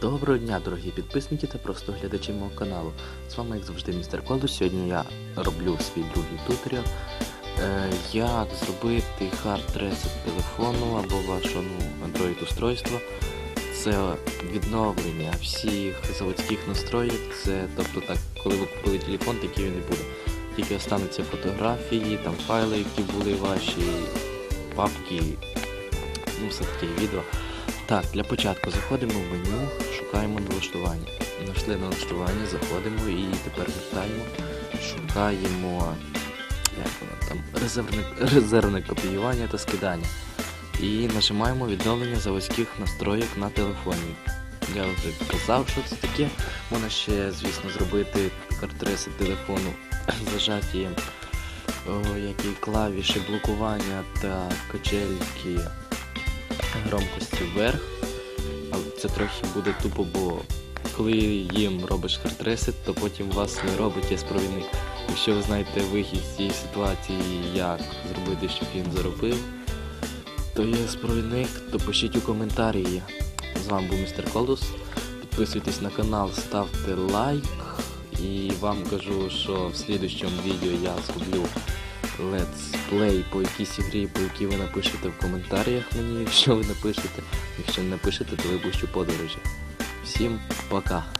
Доброго дня, дорогі підписники та просто глядачі мого каналу. З вами, як завжди, містер Колду. Сьогодні я роблю свій другий туторіал. Е, як зробити хард ресет телефону або вашого ну, Android устройства. Це відновлення всіх заводських настроїк. Це тобто так, коли ви купили телефон, такий він і буде. Тільки остануться фотографії, там файли, які були ваші, папки, ну все таке відео. Так, для початку заходимо в меню, шукаємо налаштування. Знайшли налаштування, заходимо і тепер вертаємо, шукаємо як воно там, резервне, резервне копіювання та скидання. І нажимаємо відновлення заводських настроїк на телефоні. Я вже казав, що це таке. Можна ще, звісно, зробити картреси телефону зажаті які клавіші блокування та качельки громкості вверх. Але це трохи буде тупо, бо коли їм робиш хардресет, то потім вас не робить є-провідник. Якщо ви знаєте вихід з цієї ситуації, як зробити, щоб він заробив, то є провідник, то пишіть у коментарі. З вами був містер Колдус. Підписуйтесь на канал, ставте лайк. І вам кажу, що в слідущому відео я зроблю летсплей по якійсь ігрі, по якій ви напишете в коментарях мені, якщо ви напишете. Якщо не напишете, то випущу подорожі. Всім пока!